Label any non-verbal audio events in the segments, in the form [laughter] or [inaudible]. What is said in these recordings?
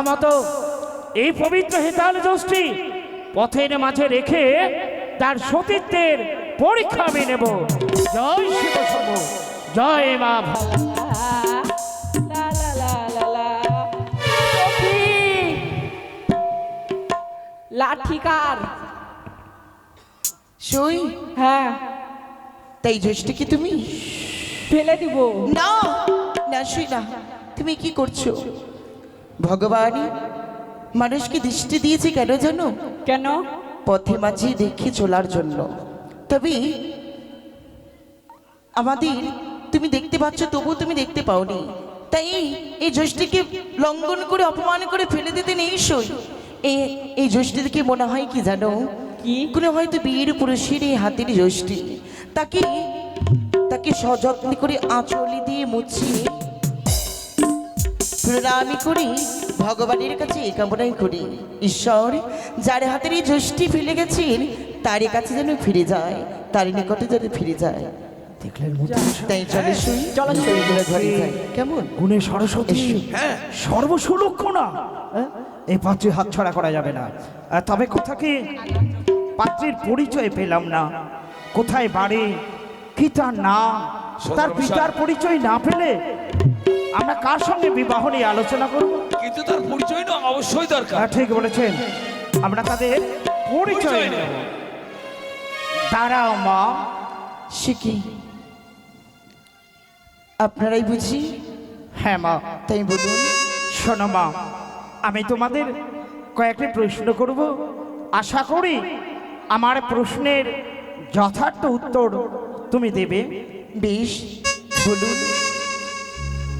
কথা মতো এই পবিত্র হেতাল যষ্টি পথের মাঝে রেখে তার সতীত্বের পরীক্ষা আমি নেব। জয় শিব শম্ভু, জয় মা ভা- লা লা লা লা লা সখী লাঠিকার। সই হ্যাঁ। তাই জ্যৈষ্ঠী কি তুমি? ফেলে দিব। না! না সই না। তুমি কি করছ? ভগবান মানুষকে দৃষ্টি দিয়েছে কেন জানো? কেন? পথে মাঝে দেখে চলার জন্য। তবে আমাদের তুমি দেখতে পাচ্ছ তবু তুমি দেখতে পাওনি। তাই এই জ্যৈষ্ঠীকে লঙ্ঘন করে অপমান করে ফেলে দিতে নেই সই এই জ্যৈষ্ঠীকে মনে হয় কি জানো? কি? কোনো হয়তো বিয়ের পুরুষের এই হাতের জ্যৈষ্ঠী তাকে তাকে সযত্ন করে আঁচলি দিয়ে মুছিয়ে প্রণামী করি ভগবানের কাছে এ কামনাই করি। ঈশ্বর যার হাতের এই জ্যৈষ্ঠী ফেলে গেছেন তারই কাছে যেন ফিরে যায় তার নিকটে যেন ফিরে যায়। দেখলেন মুদ্রা? তাই চলে শুই চলো, ঘরে যাই। কেমন? গুণে সরস্বতী। সর্বসুলক্ষণা হ্যাঁ? এই পাত্রী হাতছাড়া করা যাবে না। আর তবে কোথা কি পাত্রীর পরিচয় পেলাম না। কোথায় বাড়ি কি তার নাম? তার পিতার পরিচয় না পেলে আমরা কার সঙ্গে বিবাহ নিয়ে আলোচনা করব? কিন্তু তার পরিচয় না অবশ্যই দরকার। হ্যাঁ, ঠিক বলেছেন। আমরা তাদের পরিচয় নেব। দাঁড়াও মা শিখি। আপনারাই বুঝি? হ্যাঁ মা তাই বলুন। শোনো মা আমি তোমাদের কয়েকটি প্রশ্ন করব। আশা করি আমার প্রশ্নের যথার্থ উত্তর তুমি দেবে। বেশ বলুন।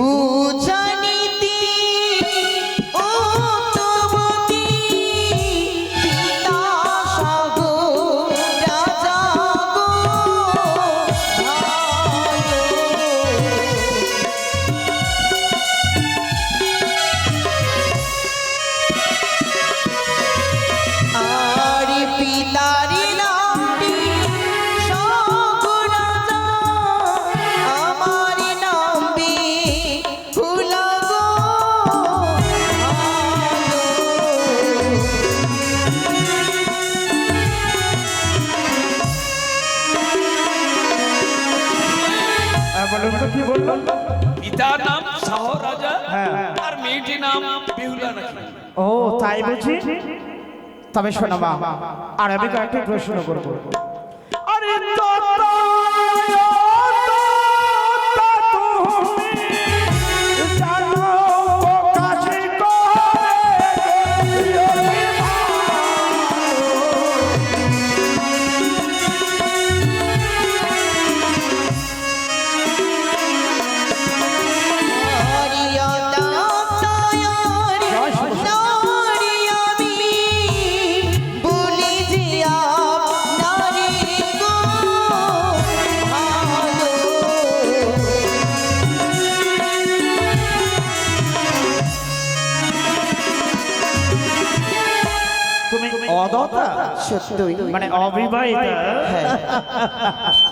Ooh, নাম শাহ রাজা হ্যাঁ। আর মেয়েটির নাম বেহুলা ও তাই বুঝি? তবে শোনো মা আর আমি কয়েকটি প্রশ্ন করব। আরে অদতা? সত্যই। মানে অবিবাহিতা? হ্যাঁ। [laughs]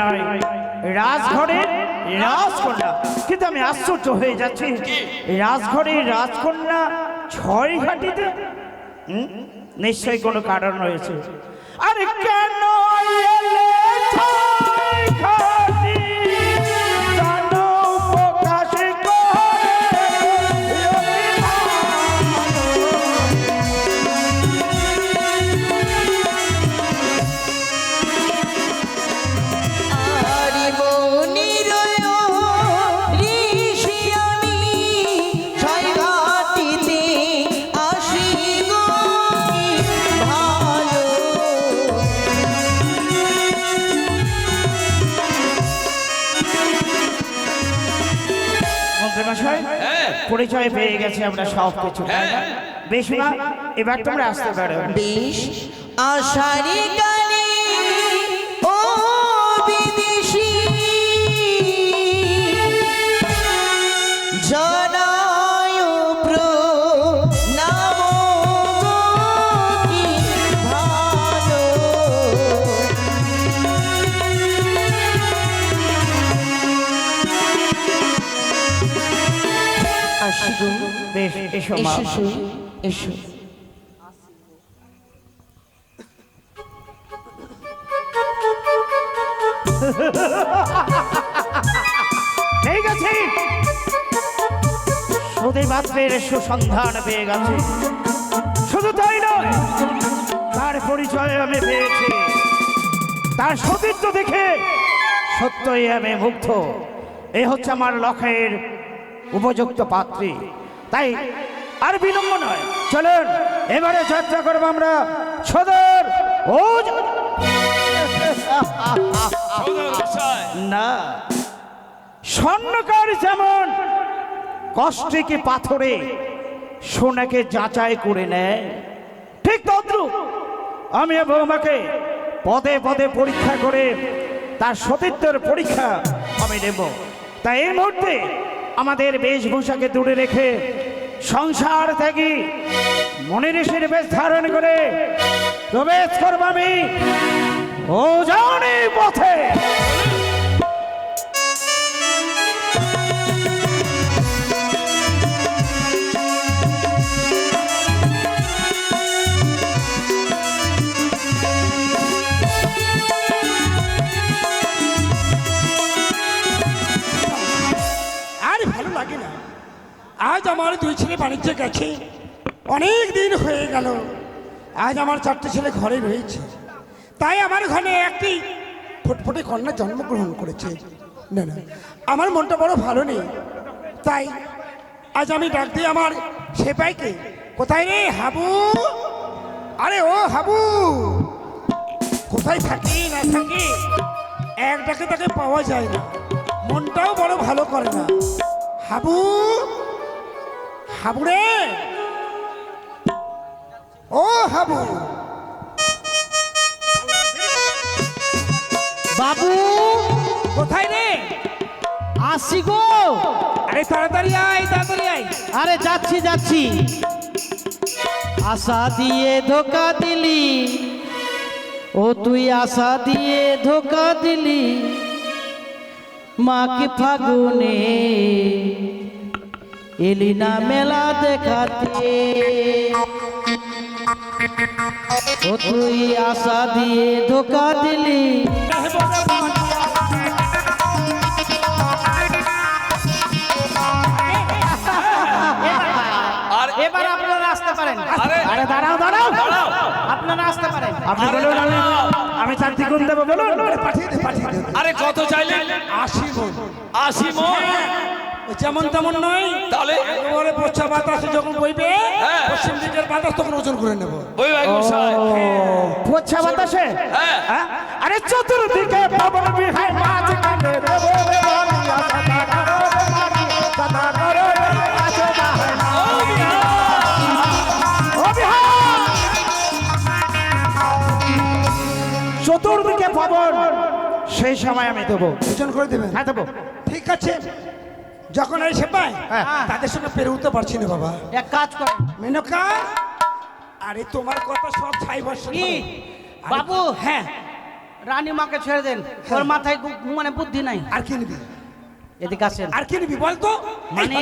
রাজকন্যা নয় রাজঘরের রাজকন্যা। কিন্তু আমি আশ্চর্য হয়ে যাচ্ছি। রাজঘরের রাজকন্যা ছয় ঘাটিতে? নিশ্চয়ই কোনো কারণ রয়েছে। আরে কেন মন্ত্রীমশাই হ্যাঁ? পরিচয় পেয়ে গেছে আমরা সব কিছু। তাই বেশ এবার তোমরা আসতে পারো। বেশ। আষাঢ়ে এসো মা। এসো সই, এসো। পেয়ে গেছি। সুদী মাত্রের সুসন্ধান পেয়ে গেছি। শুধু তাই নয় তার পরিচয় আমি পেয়েছি। তার সতীত্ব দেখে সত্যই আমি মুগ্ধ। এ হচ্ছে আমার লক্ষ্যের উপযুক্ত পাত্রী। তাই আর বিলম্ব নয়। চলুন, এবারে যাত্রা করব আমরা। সদর, ও না, স্বর্ণকার যেমন কষ্টে কি পাথরে সোনাকে যাচাই করে নেয়, ঠিক তদ্রুপ আমি বৌমাকে পদে পদে পরীক্ষা করে তার সতীত্বের পরীক্ষা আমি নেব। তাই এই মুহূর্তে আমাদের বেশভূষাকে দূরে রেখে সংসার ত্যাগী মনে ঋষির বেশ ধারণ করে প্রবেশ করব আমি। পথে। আর ভালো লাগে না। আজ আমার দুই ছেলে বাণিজ্যে গেছে। অনেক দিন হয়ে গেল। আজ আমার চারটে ছেলে ঘরে রয়েছে। তাই আমার ঘরে একটি ফুটফুটে কন্যা জন্মগ্রহণ করেছে। না না, আমার মনটা বড় ভালো নেই। তাই আজ আমি ডাক দিই আমার সেপাইকে, কোথায় রে হাবু? আরে ও হাবু, কোথায় থাকি না থাকি? এক ডাকে তাকে পাওয়া যায় না। মনটাও বড় ভালো করে না। হাবু হাবু রে ও হাবু। বাবু কোথায় রে? আসি গো। আরে তাড়াতাড়ি আয় তাড়াতাড়ি আয়। আরে যাচ্ছি যাচ্ছি। আশা দিয়ে ধোকা দিলি। ও তুই আশা দিয়ে ধোকা দিলি। মাকে ফাগুনে এলি না মেলা দেখাতে। ও তুই আশা দিয়ে ধোকা দিলি। আর এবার আপনারা আসতে পারেন। আরে আরে দাঁড়াও দাঁড়াও। দাঁড়াও। আপনারা আসতে পারেন। আপনি বলুন আমি দ্বিগুণ দেবো বলুন। পাঠিয়ে আরে কত চাইলেন? আশি মন। আশি মন? ওই যেমন তেমন নয় তাহলে? একেবারে পশ্চিম বাতাসে যখন বইবে হ্যাঁ। পশ্চিম দিকের বাতাস তখন ওজন করে নেব। ওই ভাই মশাই পোচ্ছা বাতাসে? হ্যাঁ। হ্যাঁ? আরে চতুর্দিকে পবন বিহাই মাঝ কানে দেবো সদা করো! চতুর্দিকে পবন সেই সময় আমি দেবো। ওজন করে দেবেন? হ্যাঁ দেবো। ঠিক আছে। যখন এই সেপাই হ্যাঁ। তাদের সঙ্গে পেরে উঠতে পারছি না বাবা। এক কাজ করেন মেনকা আরে তোমার কথা সব ছাই কি? বাবু? হ্যাঁ। রানী মাকে ছেড়ে দেন। ওর মাথায় মানে বুদ্ধি নাই। আর কি নিবি? এদিকে আসেন। আর কি নিবি বল তো মানে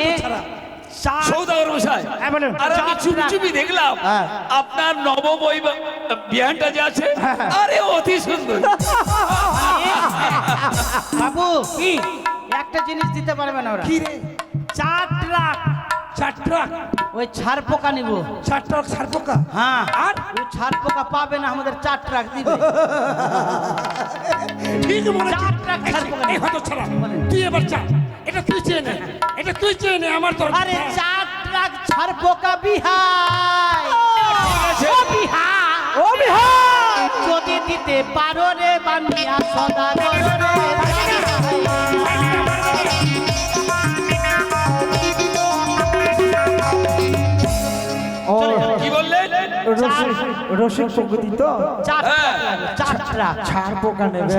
সৌদাগর মশাই হ্যাঁ আর আমি চুপি চুপি দেখলাম। হ্যাঁ। আপনার বিহানটা যে আছে আরে অতি সুন্দর। বাবু কি? একটা জিনিস দিতে পারবে না ওরা। কি রে চার ট্রাক। চার ট্রাক। ওই ছাড় পোকা নিব। চার ট্রাক সার পোকা? হ্যাঁ। আর? ও ছাড় পোকা পাবে না আমাদের চার ট্রাক দিবে। ঠিক বলেছিস চার ট্রাক ছাড় পোকা এই হতো ছাড়া। তুই এবার চা। এটা তুই চেয়ে নে। এটা তুই চেয়ে নে আমার তোর আরে চার ট্রাক ছাড় পোকা বিহাই। ও বিহাই। ও বিহার যদি দিতে পারো রে বানিয়া সদা রে। রসিক প্রকৃতি তো? হ্যাঁ। ছাড় পোকা নেবে।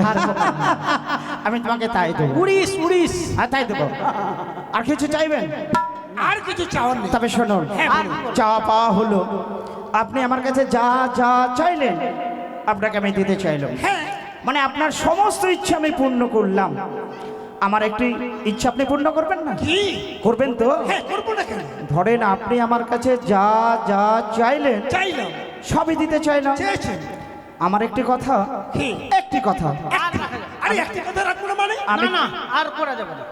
আমি তোমাকে তাই দেবো। উড়িস উড়িস। আর তাই দেবো। আর কিছু চাইবেন? আর কিছু চাওয়ার নেই। তবে শুনুন আর চাওয়া পাওয়া হলো। আপনি আমার কাছে যা যা চাইলেন আপনাকে আমি দিতে চাইলাম। হ্যাঁ। মানে আপনার সমস্ত ইচ্ছা আমি পূর্ণ করলাম। আমার একটি ইচ্ছা আপনি পূর্ণ করবেন না? কি? করবেন তো? হ্যাঁ করব না কেন? ধরেন আপনি আমার কাছে যা যা চাইলেন চাইলাম। সবই দিতে চাইলাম। চেয়েছেন। আমার একটি কথা কি? একটি কথা। আর আরে একটি কথা রাখব না মানে? আমি না না আর করা যাবে না।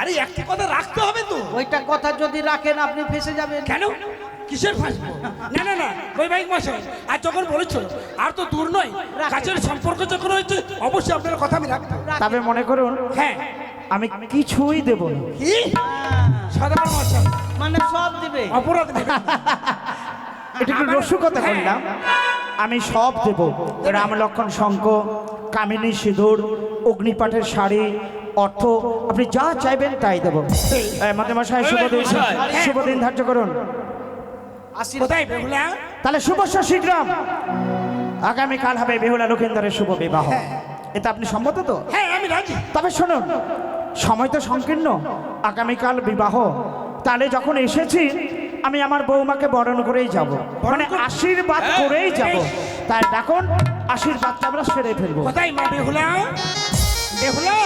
আরে একটি কথা রাখতে হবে তো। ওইটা কথা যদি রাখেন আপনি ফেসে যাবেন। কেন? কিসের ফাঁসবো না না না বৈবাহিক মশাই আর যখন বলেছ আর তো দূর নয় কাছের সম্পর্ক যখন হয়েছে অবশ্যই আপনার কথা আমি রাখব। তবে মনে করুন হ্যাঁ। আমি কিছুই দেব না। কি? সাধারণ মশাই মানে সব দিবে। অপরাধ নেবে এটা একটু রসুকতা করলাম। আমি সব দেব। রাম লক্ষণ শঙ্খ কামিনী সিঁদুর অগ্নিপাঠের শাড়ি অর্থ আপনি যা চাইবেন তাই দেব। মাতে মশাই শুভ দিন। শুভ দিন ধার্য করুন। তাহলে শুভ শীঘ্রাম। আগামীকাল হবে বেহুলা লক্ষিন্দরের শুভ বিবাহ। এটা আপনি সম্মত তো? হ্যাঁ আমি রাজি। তবে শুনুন সময় তো সংকীর্ণ। আগামীকাল বিবাহ। তাহলে যখন এসেছি আমি আমার বৌমাকে বরণ করেই যাব। মানে আশীর্বাদ হ্যাঁ, করেই যাব। তাই এখন আশীর্বাদটা আমরা সেরে ফেলব। কোথায় মা বেহুলা? বেহুলা?